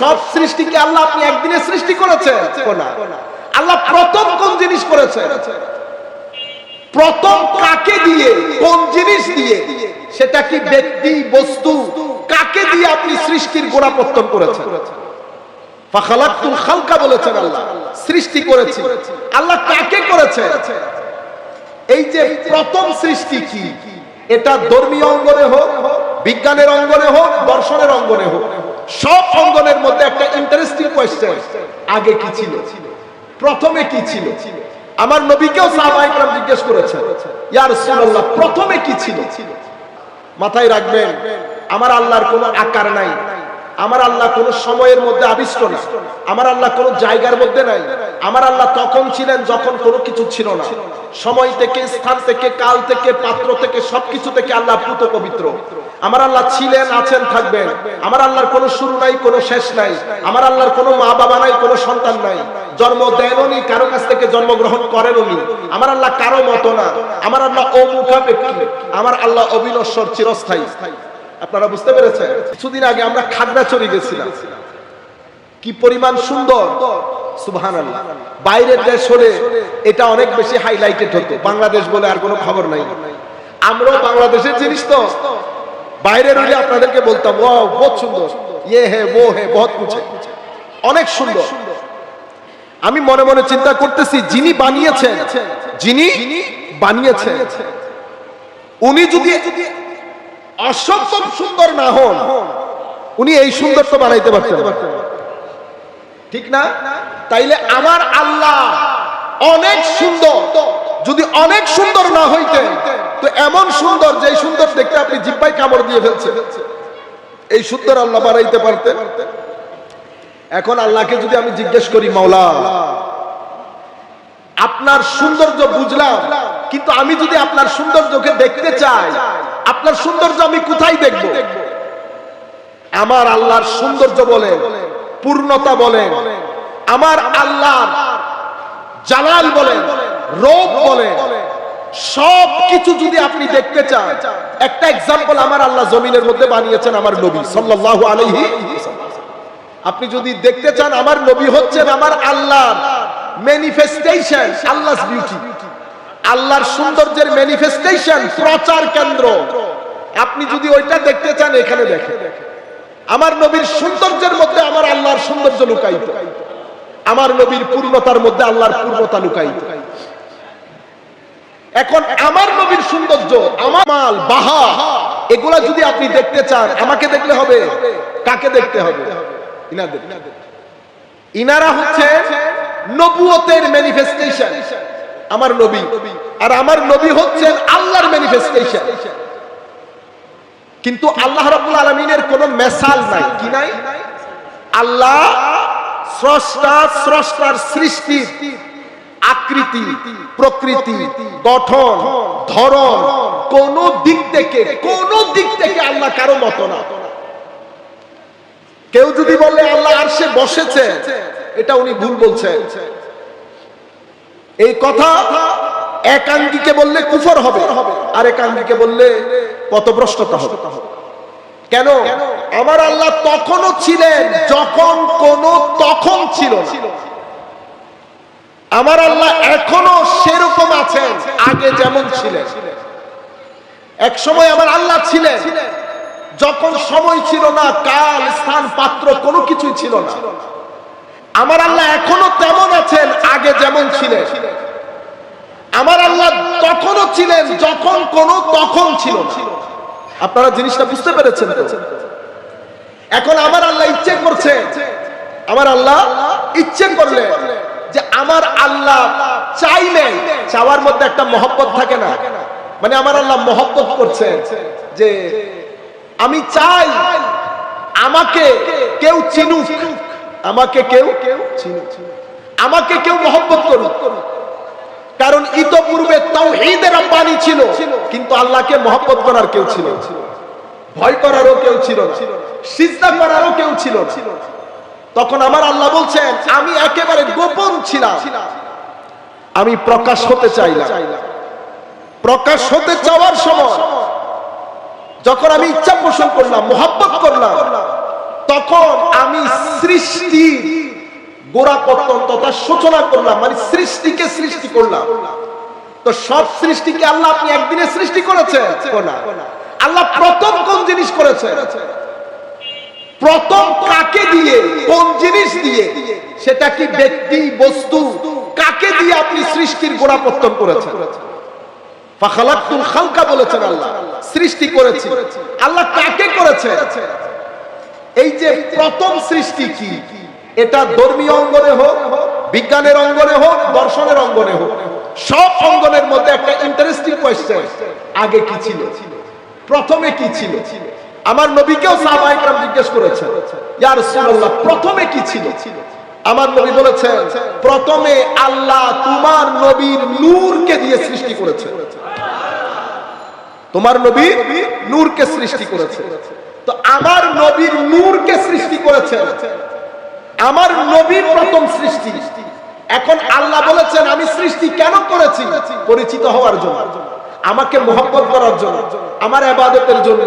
সব সৃষ্টিকে আল্লাহ আপনি একদিনে সৃষ্টি করেছেন। না আল্লাহ প্রথম কোন জিনিস করেছে প্রথম কাকে দিয়ে কোন জিনিস দিয়ে? সেটা কি ব্যক্তি বস্তু? কাকে দিয়ে আপনি সৃষ্টির গোড়াপত্তন করেছেন? ফাখালাক্তুল খালকা বলেছেন আল্লাহ। সৃষ্টি করেছি। আল্লাহ কাকে করেছে? এই যে প্রথম সৃষ্টি কি? এটা ধর্মীয় অঙ্গনে হোক বিজ্ঞানের অঙ্গনে হোক দর্শনের অঙ্গনে হোক। সব অঙ্গনের মধ্যে একটা ইন্টারেস্টিং কোয়েশ্চেন আগে কি ছিল? প্রথমে কি ছিল? আমার নবীকেও সাহাবাইকরাম জিজ্ঞেস করেছেন, ইয়া রাসূলুল্লাহ, প্রথমে কি ছিল? মাথায় রাখবেন, আমার আল্লাহর কোনো আকার নাই, আমার আল্লাহ কোন সময়ের মধ্যে আবিষ্ট না, আমার আল্লাহ কোন জায়গার মধ্যে নাই, আমার আল্লাহ তখন ছিলেন যখন কোনো কিছু ছিল না, সময় থেকে, স্থান থেকে, কাল থেকে, পাত্র থেকে, সবকিছু থেকে আল্লাহ পুত পবিত্র। আমার আল্লাহ ছিলেন, আছেন, থাকবেন। আমার আল্লাহর কোনো শুরু নাই, কোনো শেষ নাই। আমার আল্লাহর কোনো মা বাবা নাই, কোনো সন্তান নাই। জন্ম দেননি কারও কাছ থেকে জন্মগ্রহণ করেননি আমার আল্লাহ কারও মতো না। আমার আল্লাহ অমুখাপেক্ষী। আমার আল্লাহ অবিনশ্বর চিরস্থায়ী। আপনারা বুঝতে পেরেছেন? কিছুদিন আগে আমরা খাগড়াছড়ি গেছিলাম। কি পরিমাণ সুন্দর। সুবহান আল্লাহ বাইরের দেশ হলে এটা অনেক বেশি হাইলাইটেড হতো। বাংলাদেশ বলে আর কোনো খবর নাই। আমরাও বাংলাদেশের জিনিস তো। বাইরের হলে আপনাদেরকে বলতাম ও বহুত সুন্দর। ইয়ে হে ও হে, বহুত কুছে। অনেক সুন্দর। আমি মনে মনে চিন্তা করতেছি, যিনি বানিয়েছেন যিনি বানিয়েছেন, উনি যদি অসম্ভব সুন্দর না হন, উনি এই সুন্দর তো বানাইতে পারতেন ঠিক না? তাইলে আমার আল্লাহ অনেক সুন্দর। যদি অনেক সুন্দর না হইতেন তো এমন সুন্দর যে সুন্দর দেখতে আপনি জিব্বাই কামড় দিয়ে ফেলছেন। এই সুন্দর আল্লাহ বানাইতে পারতেন। এখন আল্লাহকে যদি আমি জিজ্ঞেস করি, মাওলা, আপনার সৌন্দর্য বুঝলাম, কিন্তু আমি যদি আপনার সৌন্দর্যকে দেখতে চাই, আপনার সৌন্দর্য আমি কোথায় দেখব? আমার আল্লাহর সৌন্দর্য বলেন, পূর্ণতা বলেন, আমার আল্লাহর জালাল বলেন রূপ বলেন সব কিছু যদি আপনি দেখতে চান, একটা এক্সাম্পল আমার আল্লাহ জমিনের মধ্যে বানিয়েছেন আমার নবী সাল্লাল্লাহু আলাইহি আপনি যদি দেখতে চান আমার নবী হচ্ছেন আমার আল্লাহর ম্যানিফেস্টেশন আল্লাহস বিউটি আল্লাহর সৌন্দর্যের ম্যানিফেস্টেশন প্রচার কেন্দ্র। আপনি যদি ওইটা দেখতে চান, এখানে দেখেন। আমার নবীর সৌন্দর্যের মধ্যে আমার আল্লাহর সৌন্দর্য লুকাইত আমার নবীর পূর্ণতার মধ্যে আল্লাহর পূর্ণতা লুকাইত এখন আমার নবীর সৌন্দর্য, আমার মাল, বাহা, এগুলা যদি আপনি দেখতে চান, আমাকে দেখলে হবে? কাকে দেখতে হবে? ইনারা হচ্ছে নবুয়তের ম্যানিফেস্টেশন আমার নবী। আর আমার নবী হচ্ছেন আল্লাহর ম্যানিফেস্টেশন কিন্তু আল্লাহ রাব্বুল আলামিনের কোনো মেসাল নাই। কি নাই? আল্লাহ স্রষ্টা, স্রষ্টার সৃষ্টি। আকৃতি প্রকৃতি গঠন ধরন কোন দিক থেকে কোন দিক থেকে আল্লাহ কারও মতো না। কেউ যদি বলে আল্লাহ আর সে বসেছে এটা উনি ভুল বলছেন। এই কথা এক আঙ্গিকে বললে কুফর হবে আর এক আঙ্গিকে বললে পথভ্রষ্টতা হবে। কেন? আমার আল্লাহ তখনও ছিলেন যখন কোন তখন ছিল না। আমার আল্লাহ এখনও সেরকম আছেন, আগে যেমন ছিলেন। এক সময় আমার আল্লাহ ছিলেন, যখন সময় ছিল না, কাল, স্থান, পাত্র, কোনো কিছুই ছিল না। আমার আল্লাহ এখনও তেমন আছেন, আগে যেমন ছিলেন। আমার আল্লাহ তখনও ছিলেন, যখন কোনো তখন ছিল। আপনারা জিনিসটা বুঝতে পেরেছেন? এখন আমার আল্লাহ ইচ্ছে করছে। আমার আল্লাহ ইচ্ছে করলে যে আমার আল্লাহ চাইলে চাওয়ার মধ্যে একটা মহব্বত থাকে না মানে আমার আল্লাহ মহব্বত করছে যে আমি চাই আমাকে কেউ চিনুক, আমাকে কেউ চিনুক, আমাকে কেউ মহব্বত করুক কারণ ইতপূর্বে তাওহীদের রব্বানি ছিল, কিন্তু আল্লাহকে মহব্বত করার কেউ ছিল ভয় করারও কেউ ছিল। সিজদা করারও কেউ ছিল। তখন আমার আল্লাহ বলছেন, আমি একেবারে গোপন ছিলাম। আমি প্রকাশ হতে চাইলাম। প্রকাশ হতে চাওয়ার সময় যখন আমি ইচ্ছা পোষণ করলাম, মোহাব্বত করলাম, তখন আমি সৃষ্টি গোড়া পত্তন তথা সূচনা করলাম মানে সৃষ্টিকে সৃষ্টি করলাম। তো সব সৃষ্টিকে আল্লাহ আপনি একদিনে সৃষ্টি করেছেন? আল্লাহ প্রথম কোন জিনিস করেছে প্রথম কাকে দিয়ে, কোন জিনিস দিয়ে, সেটা কি ব্যক্তি, বস্তু, কাকে দিয়ে আপনি সৃষ্টির গোড়া গোড়াপত্তন করেছেন বলেছেন আল্লাহ, সৃষ্টি আল্লাহ কাকে করেছে? এই যে প্রথম সৃষ্টি কি, এটা ধর্মীয় অঙ্গনে হোক, বিজ্ঞানের অঙ্গনে হোক, দর্শনের অঙ্গনে হোক, সব অঙ্গনের মধ্যে একটা ইন্টারেস্টিং কোয়েশ্চেন আগে কি ছিল? প্রথমে কি ছিল? আমার নবীকেও সাহাবাহিকরাম জিজ্ঞেস করেছে ইয়া রাসূলুল্লাহ, প্রথমে কি ছিল? আমার নবী বলেছেন, প্রথমে আল্লাহ তোমার নবীর নূরকে দিয়ে সৃষ্টি করেছে। তোমার নবী নূরকে সৃষ্টি করেছে। তো আমার নবীর নূরকে সৃষ্টি করেছে। আমার নবীর প্রথম সৃষ্টি। এখন আল্লাহ বলেছেন, আমি সৃষ্টি কেন করেছি? পরিচিত হওয়ার জন্য, আমাকে মহব্বত করার জন্য, আমার আবাদতের জন্য।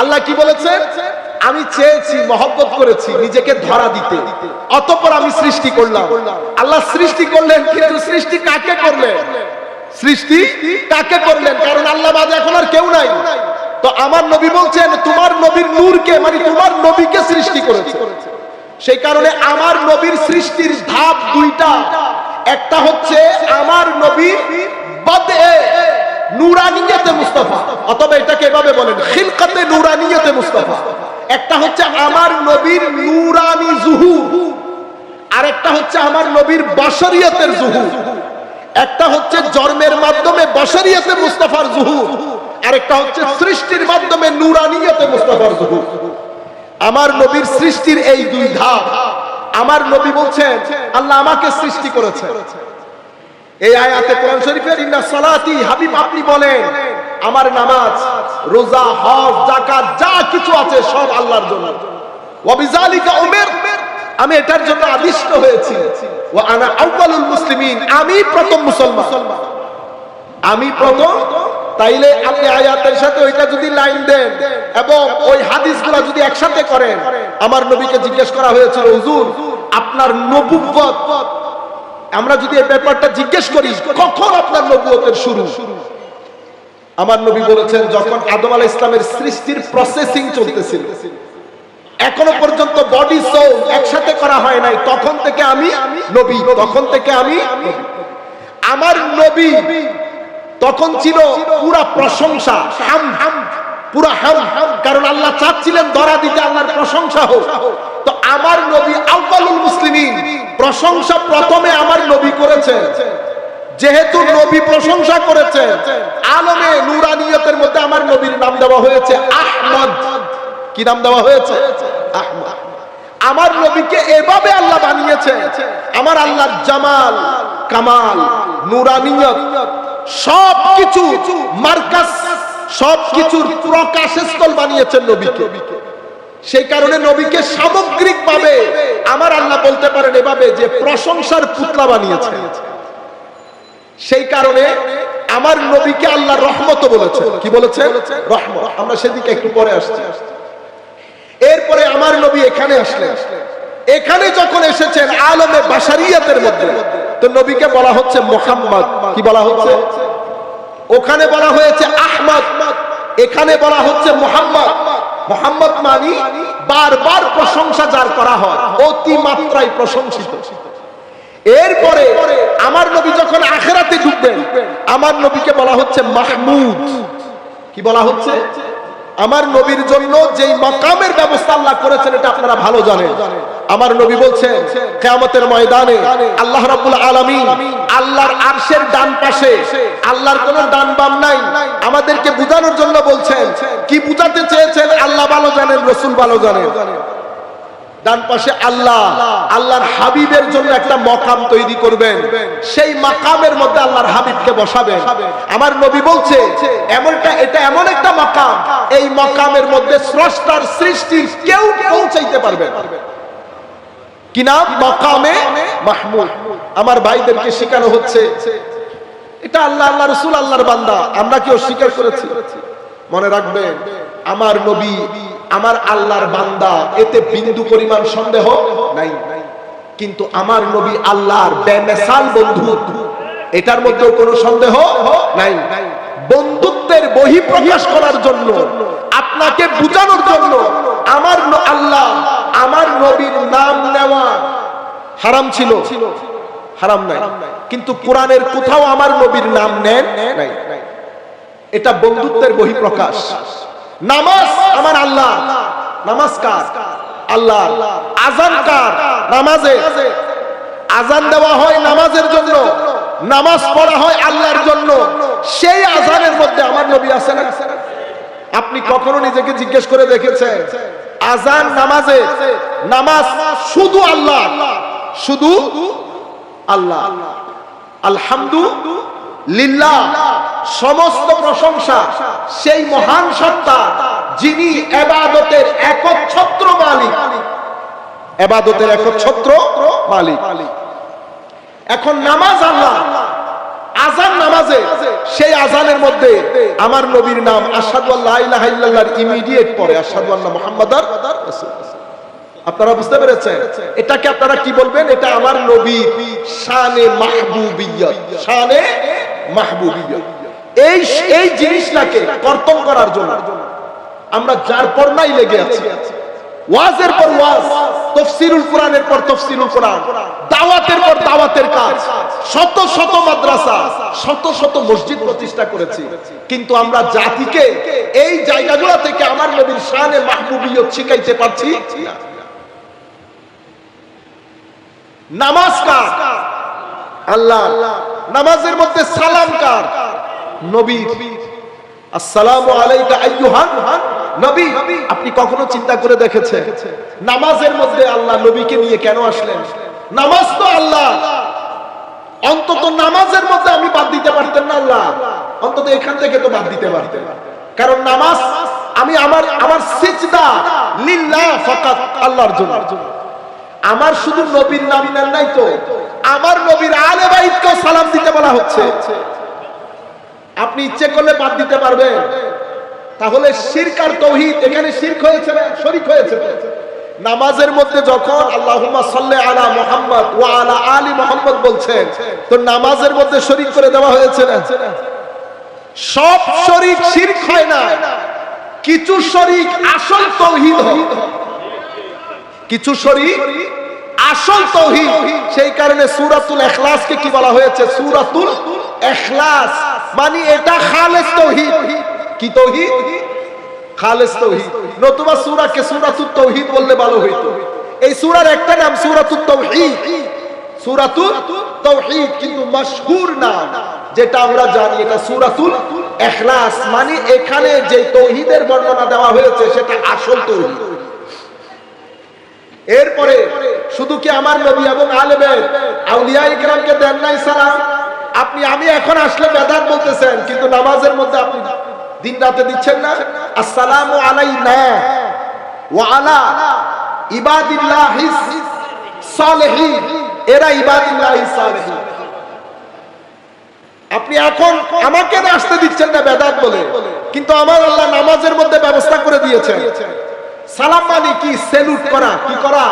আল্লাহ কি বলেছেন আমি চেয়েছি, মহব্বত করেছি নিজেকে ধরা দিতে। অতঃপর আমি সৃষ্টি করলাম। আল্লাহ সৃষ্টি করলেন, কিন্তু সৃষ্টি কাকে করলেন? সৃষ্টি কাকে করলেন? কারণ আল্লাহ বাদে এখন আর কেউ নাই। তো আমার নবী বলছেন, তোমার নবীর নূরকে মানে তোমার নবীকে সৃষ্টি করেছে। সেই কারণে আমার নবীর সৃষ্টির ধাপ দুইটা। একটা হচ্ছে, আমার নবী বাদে নুরানিয়তে মুস্তাফা। অথবা এটাকে এভাবে বলেন, খিলকাতে নুরানিয়তে মুস্তাফা। একটা হচ্ছে, আমার নবীর নুরানি জুহুর আর একটা হচ্ছে, আমার নবীর বাশরিয়তের জুহুর একটা হচ্ছে, জন্মের মাধ্যমে বশরিয়তে মুস্তাফার জুহুর আরেকটা হচ্ছে সৃষ্টির মাধ্যমে নুরানিয়তে মুস্তাফার জুহুর। আমার নবীর সৃষ্টির এই দুই ধাপ, আমার নবী বলছেন, আল্লাহ আমাকে সৃষ্টি করেছে। এই আয়াতে কোরআন শরীফের ইন্না সালাতি হাবিব আপনি বলেন, আমার নামাজ, রোজা, হজ, যাকাত, যা কিছু আছে সব আল্লাহর জন্য। ওয়াবিজালিকা উমির আমি এটার জন্য আদিষ্ট হয়েছি। ওয়া আনা আউয়ালুল মুসলিমিন, আমি প্রথম মুসলমান। আমি প্রথম তাইলে আপনি আয়াতের সাথে ওইটা যদি লাইন দেন এবং ওই হাদিসগুলো যদি একসাথে করেন, আমার নবীকে জিজ্ঞেস করা হয়েছিল, হুজুর, আপনার নবুব্বত আমরা যদি এই ব্যাপারটা জিজ্ঞেস করি, কখন আপনার নবুয়তের শুরু আমার নবী বলেছেন, যখন আদম আলাইহিস ইসলামের সৃষ্টির প্রসেসিং চলতেছিল, এখনও পর্যন্ত বডি সোল একসাথে করা হয় নাই, তখন থেকে আমি নবী, তখন থেকে আমি। আমার নবী তখন ছিল পুরা প্রশংসা, হাম হাম, পুরা হাম হাম। কারণ আল্লাহ চাচ্ছিলেন ধরা দিতে আল্লাহর প্রশংসা হোক। তো আমার নবী আউয়ালুল মুসলিমিন প্রশংসা প্রথমে আমার নবী করেছেন। যেহেতু নবী প্রশংসা করেছেন, আলমে নুরানিয়তের মধ্যে আমার নবীর নাম দেওয়া হয়েছে আহমদ। কি নাম দেওয়া হয়েছে? আমার নবীকে এভাবে আল্লাহ বানিয়েছে আমার আল্লাহর জামাল, কামাল, নুরানিয়ত সব কিছু মার্কাস সব কিছুর প্রকাশস্থল বানিয়েছেন নবীকে। সেই কারণে নবীকে সামগ্রিক ভাবে আমার আল্লাহ বলতে পারেন এভাবে যে প্রশংসার পুতলা বানিয়েছে সেই কারণে আমার নবীকে আল্লাহ রহমত বলেছে কি বলেছে রহমত। আমরা সেদিকে একটু পরে আসছি। এরপরে আমার নবী এখানে আসলেন। এখানে যখন এসেছেন আলমে বাসারিয়াতের মধ্যে তো নবীকে বলা হচ্ছে মোহাম্মদ। কি বলা হচ্ছে? ওখানে বলা হয়েছে আহমদ, এখানে বলা হচ্ছে মোহাম্মদ। মোহাম্মদ মানি বারবার প্রশংসা যার করা হয় অতি মাত্রায় প্রশংসিত। এরপরে আমার নবী যখন আখেরাতে ঢুকবেন, আমার নবীকে বলা হচ্ছে মাহমুদ। কি বলা হচ্ছে? আমার নবীর জন্য যেই মকামের ব্যবস্থা আল্লাহ করেছেন, এটা আপনারা ভালো জানেন। আমার নবী বলছেন, কিয়ামতের ময়দানে আল্লাহ রাব্বুল আলামিন আল্লাহর আরশের ডান পাশে। আল্লাহর কোনো ডান বাম নাই। আমাদেরকে বোঝানোর জন্য বলছেন, কি বুঝাতে চেয়েছেন আল্লাহ ভালো জানেন, রসুল ভালো জানেন। ডান পাশে আল্লাহ, আল্লাহর হাবিবের জন্য একটা মকাম তৈরি করবেন। সেই মাকামের মধ্যে আল্লাহর হাবিবকে বসাবেন। আমার নবী বলছে, এমনটা, এটা এমন একটা মাকাম, এই মকামের মধ্যে স্রষ্টার সৃষ্টির কেউ পৌঁছাইতে পারবে না। কি নাম? মকামে মাহমুদ। আমার ভাইদেরকে শেখানো হচ্ছে, এটা আল্লাহ আল্লাহ রসুল, আল্লাহর বান্দা। আমরা কি অস্বীকার করেছি? মনে রাখবেন, আমার নবী, আমার আল্লাহর বান্দা, এতে বিন্দু পরিমাণ সন্দেহ নাই। কিন্তু আমার নবী আল্লাহর বেমেসাল বন্ধু, এটার মধ্যেও কোনো সন্দেহ নাই। বন্ধুত্বের বহিঃপ্রকাশ করার জন্য আপনাকে বুঝানোর জন্য আমার আল্লাহ, আমার নবীর নাম নেওয়া হারাম ছিল। হারাম নাই। কিন্তু কোরআনের কোথাও আমার নবীর নাম নেন নাই। এটা বন্ধুত্বের বহিঃপ্রকাশ। নামাজ আমার আল্লাহ। নামাজ কার? আল্লাহ। আজান কার? নামাজে। আজান দেওয়া হয় নামাজের জন্য। নামাজ পড়া হয় আল্লাহর জন্য। সেই আজানের মধ্যে আমার নবী আছে না? আপনি কখনো নিজেকে জিজ্ঞেস করে দেখেছেন? আজান নামাজে নামাজ শুধু আল্লাহ? শুধু আল্লাহ। আলহামদুলিল্লাহ, সমস্ত প্রশংসা সেই মহান সত্তা যিনি এবাদতের একচ্ছত্র মালিক। এবাদতের একচ্ছত্র মালিক। এখন নামাজ আল্লাহ। আজান নামাজে, সেই আজানের মধ্যে আমার নবীর নাম আসাদু ইমিডিয়েট পরে আসাদু আল্লাহ মুহাম্মাদার আপনারা বুঝতে পেরেছেন? এটাকে আপনারা কি বলবেন? এটা আমার নবী শানে মাহবুবিয়ত শানে মাহবুবিয়ত। এই এই জিনিসটাকে কর্তন করার জন্য আমরা যার পর নাই লেগে আছি ওয়াজের পর ওয়াজ, তফসিরুল কোরআনের পর তফসিরুল কোরআন, দাওয়াতের পর দাওয়াতের কাজ, শত শত মাদ্রাসা, শত শত মসজিদ প্রতিষ্ঠা করেছি। কিন্তু আমরা জাতিকে এই জায়গাগুলো থেকে আমার নবীর শানে মাহবুবিয়ত শিখাইতে পারছি নামাজ কার? আল্লাহ, নামাজের মধ্যে সালাম কার? নবী আসসালামু আলাইকা আইয়ুহান। নবী, আপনি কখনো চিন্তা করে দেখেছেন? নামাজের মধ্যে আল্লাহ নবীকে নিয়ে কেন আসলেন? নামাজ তো আল্লাহ। অন্তত নামাজের মধ্যে আমি বাদ দিতে পারতেন না আল্লাহ। অন্তত এখান থেকে তো বাদ দিতে পারতেন। কারণ নামাজ আমি আমার আমার সিজদা লিল্লাহ ফাকাত আল্লাহর জন্য। আমার শুধু নবীর নাম নেন নাই তো, আমার নবীর আলে বাইতকেও সালাম দিতে বলা হচ্ছে। আপনি ইচ্ছে করলে বাদ দিতে পারবেন। তাহলে শিরক আর তৌহিদ, এখানে শিরক হয়েছে না, শরীক হয়েছে? নামাজের মধ্যে যখন আল্লাহুম্মা সাল্লি আলা মুহাম্মদ ওয়া আলা আলি মুহাম্মদ বলছেন, তো নামাজের মধ্যে শরীক করে দেওয়া হয়েছে না? সব শরীক শিরক হয় না। কিছু শরীক আসল তৌহিদ কিছু শরীক আসল তৌহিদ। সেই কারণে সূরাতুল ইখলাসকে কি বলা হয়েছে? সূরাতুল ইখলাস মানে এটা খালেস তৌহিদ। কি তৌহিদ? খালেস তৌহিদ। নতুবা সূরাকে সূরাতুত তৌহিদ বললে ভালো হইতো। এই সূরার একটা নাম সূরাতুত তৌহিদ। সূরাতুল তৌহিদ কিন্তু মশহুর নাম। যেটা আমরা জানি, এটা সূরাতুল ইখলাস। মানে এখানে যে তৌহিদের বর্ণনা দেওয়া হয়েছে, সেটা আসল তৌহিদ। এরপরে শুধু কি আমার নবী এবং আলেমের? আউলিয়া ইকরামকে দেন নাই সালাম? আপনি, আমি এখন আসলে বেদাত বলতেছেন, কিন্তু নামাজের মধ্যে আপনি দিন রাতে দিচ্ছেন না? আসসালামু আলাইনা ওয়া আলা ইবাদিল্লাহিস সালেহিন। এরা ইবাদিল্লাহিস সালেহিন। আপনি এখন আমাকে আসতে দিচ্ছেন না বেদাত বলে, কিন্তু আমার আল্লাহ নামাজের মধ্যে ব্যবস্থা করে দিয়েছেন। সালাম মানে কি? সেলুট করা। কি করা?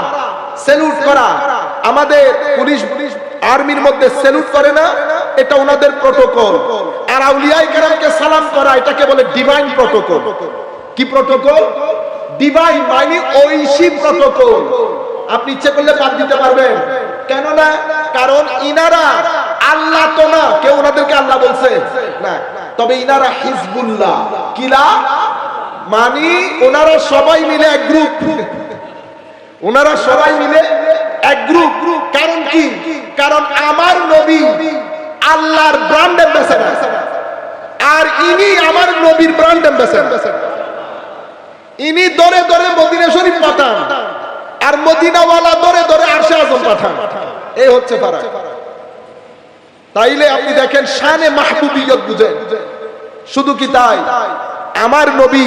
সেলুট করা। আমাদের পুলিশ, আর্মির মধ্যে সেলুট করে না? এটা ওনাদের প্রোটোকল। আর আউলিয়াই কেরামকে সালাম করা, এটাকে বলে ডিভাইন প্রোটোকল কি প্রোটোকল ডিভাইন মানে ঐশী প্রোটোকল আপনি ইচ্ছে করলে বাদ দিতে পারবেন। কেন না কারণ ইনারা আল্লাহ তো না, কেউ ওনাদেরকে আল্লাহ বলছে? না। তবে ইনারা হিজবুল্লাহ। কিলা মানি ওনারা সবাই মিলে এক গ্রুপ ওনারা সবাই মিলে এক গ্রুপ কারণ কি? কারণ আমার নবী আল্লাহর ব্র্যান্ড অ্যাম্বাসেডর আর ইনি আমার নবীর ব্র্যান্ড অ্যাম্বাসেডর ইনি দরে দরে মদিনা শরীফ পাঠান, আর মদিনাওয়ালা দরে দরে আরশে আজম পাঠান। এই হচ্ছে ফারাক। তাইলে আপনি দেখেন শানে মাহবুবিয়ত বুঝেন। শুধু কি তাই? আমার নবী,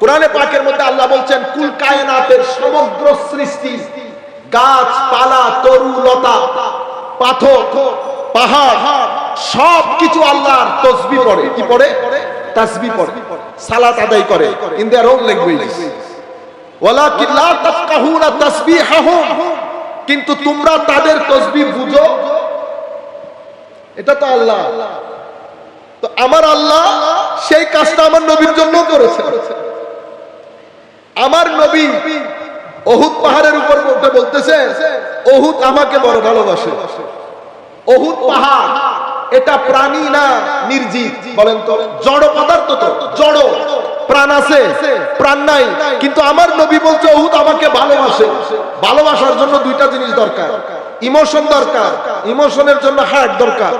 কোরআনে পাকের মধ্যে আল্লাহ বলছেন, কুল কায়নাতের সমগ্র সৃষ্টি গাছ, পালা, তরু, লতা, পাথর, পাহাড় সব কিছু আল্লাহর তসবি পড়ে। কি পড়ে? তাসবি পড়ে। সালাত আদায় করে। ইন দেয়ার ওন ল্যাঙ্গুয়েজ ওয়ালাকিন লা তাফকাহুনা তাসবিহাহুম। কিন্তু তোমরা তাদের তসবিহ বুঝো। এটা তো আল্লাহ। তো আমার আল্লাহ সেই কাজটা আমার নবীর জন্য করেছে আমার নবী অহুদ পাহাড়ের উপর বলতেছে, অহুদ আমাকে বড় ভালোবাসে। অহুদ পাহাড় এটা প্রাণী না নির্জীব? বলেন তো। জড় পদার্থ তো। জড়। প্রাণ আছে? প্রাণ নাই। কিন্তু আমার নবী বলছে অহুদ আমাকে ভালোবাসে। ভালোবাসার জন্য দুইটা জিনিস দরকার। ইমোশন দরকার। ইমোশনের জন্য হার্ট দরকার।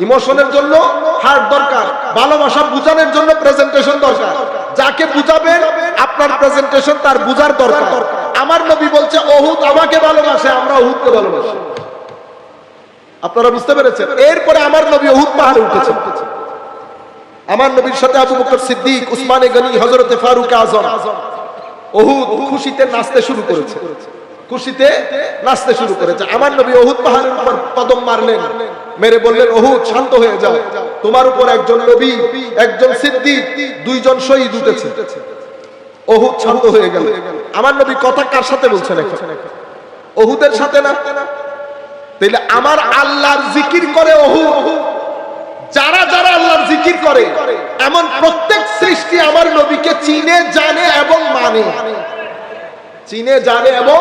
ইমোশনের জন্য হার্ট দরকার। ভালোবাসা বুঝানোর জন্য প্রেজেন্টেশন দরকার। যাকে বুঝাবেন, আপনার প্রেজেন্টেশন তার বুঝার দরকার। আমার নবী বলছে অহুদ আমাকে ভালোবাসে, আমরা অহুদকে ভালোবাসি। আপনারা বুঝতে পেরেছেন? এরপরে আমার নবী অহুদ পাহাড়ে উঠেছে আমার নবীর সাথে আবু বকর সিদ্দিক, উসমানে গনি, হযরতে ফারুক আজম। অহুদ খুশিতে নাচতে শুরু করেছে। খুশিতে নাচতে শুরু করেছে। আমার নবী পাহাড়ের উপর মারলেন। মেরে বললেন শান্ত হয়ে যাও। তোমার উপর একজন নবী, একজন সিদ্দিক, দুইজন শহীদ উঠেছে। অহুদ শান্ত হয়ে গেল। আমার নবী কথা কার সাথে বলছেন এখন? অহুদের সাথে না? তাইলে আমার আল্লাহর জিকির করে অহুদ যারা যারা আল্লাহর জিকির করে, এমন প্রত্যেক সৃষ্টি আমার নবীকে চিনে, জানে এবং মানে। চিনে, জানে এবং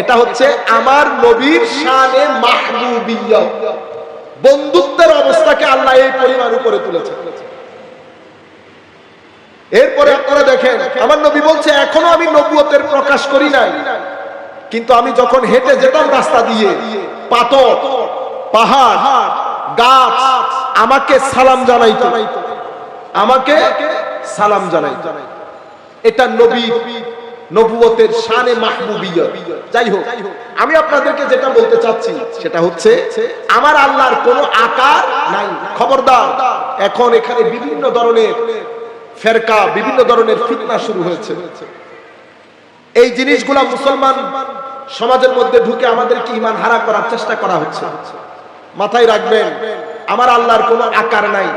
এটা হচ্ছে আমার নবীর শানে মাহবুবিয়ত। বন্ধুত্বের অবস্থাকে আল্লাহ এই পরিমাণ উপরে তুলেছে। এরপরে আপনারা দেখেন, আমার নবী বলছে, এখনও আমি নবুয়তের প্রকাশ করি নাই। কিন্তু আমি যখন হেঁটে যেতাম রাস্তা দিয়ে পাথর, পাহাড়, গাছ আমাকে সালাম জানাইতো। আমাকে সালাম জানাইতো। এটা নবী নবুয়তের শানে মাহবুবিয়ত যাই হোক, আমি আপনাদেরকে যেটা বলতে চাচ্ছি সেটা হচ্ছে, আমার আল্লাহর কোনো আকার নাই। খবরদার, এখন এখানে বিভিন্ন ধরনের ফেরকা, বিভিন্ন ধরনের ফিতনা শুরু হয়েছে। এই জিনিসগুলা মুসলমান সমাজের মধ্যে ঢুকে আমাদেরকে ইমান হারা করার চেষ্টা করা হচ্ছে। মাথায় রাখবেন, আমার আল্লাহর কোনো আকার নাই।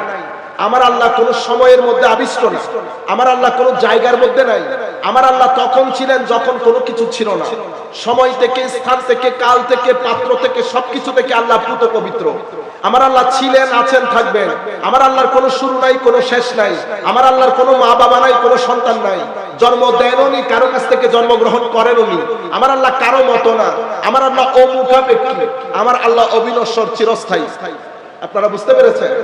আমার আল্লাহ কোনো সময়ের মধ্যে আবিষ্ট না আমার আল্লাহ কোনো জায়গার মধ্যে নাই। আমার আল্লাহ তখন ছিলেন যখন কোনো কিছু ছিল না। সময় থেকে, স্থান থেকে, কাল থেকে, পাত্র থেকে, সবকিছু থেকে আল্লাহ পুত পবিত্র। আমার আল্লাহ ছিলেন, আছেন, থাকবেন। আমার আল্লাহর কোনো শুরু নাই, কোনো শেষ নাই। আমার আল্লাহর কোনো মা বাবা নাই, কোনো সন্তান নাই। জন্ম দেননি কারও কাছ থেকে জন্মগ্রহণ করেননি আমার আল্লাহ কারও মতো না। আমার আল্লাহ অমুখাপেক্ষী। আমার আল্লাহ অবিনশ্বর, চিরস্থায়ী। আপনারা বুঝতে পেরেছেন?